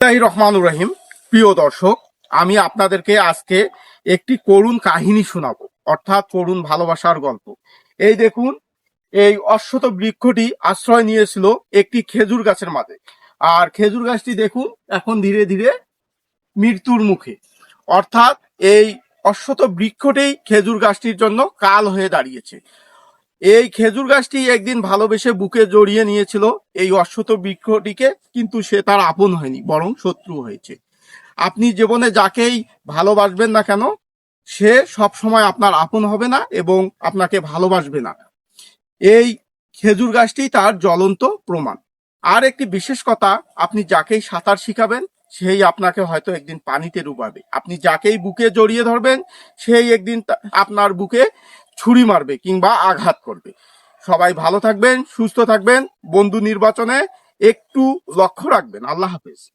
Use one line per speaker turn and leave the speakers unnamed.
বিসমিল্লাহির রহমানুর রহিম। প্রিয় দর্শক, আমি আপনাদেরকে আজকে একটি করুণ কাহিনী শোনাবো, অর্থাৎ করুণ ভালোবাসার গল্প। এই দেখুন, এই অশ্বত বৃক্ষটি আশ্রয় নিয়েছিল একটি খেজুর গাছের মাঝে। আর খেজুর গাছটি দেখুন, এখন ধীরে ধীরে মৃত্যুর মুখে। অর্থাৎ এই অশ্বত বৃক্ষটি খেজুর গাছটির জন্য কাল হয়ে দাঁড়িয়েছে। এই খেজুর গাছটি একদিন ভালোবেসে বুকে জড়িয়ে নিয়েছিল এই অশ্বত বৃক্ষটিকে, কিন্তু সে তার আপন হয়নি, বরং শত্রু হয়েছে। আপনি জীবনে যাকেই ভালোবাসবেন না কেন, সে সব সময় আপনার আপন হবে না এবং আপনাকে ভালোবাসবে না। এই খেজুর গাছটি তার জ্বলন্ত প্রমাণ। আর একটি বিশেষ কথা, আপনি যাকেই সাঁতার শিখাবেন, সেই আপনাকে হয়তো একদিন পানিতে ডুবাবে। আপনি যাকেই বুকে জড়িয়ে ধরবেন, সেই একদিন আপনার বুকে ছুরি মারবে কিংবা আঘাত করবে। সবাই ভালো থাকবেন, সুস্থ থাকবেন। বন্ধু নির্বাচনে একটু লক্ষ্য রাখবেন। আল্লাহ হাফেজ।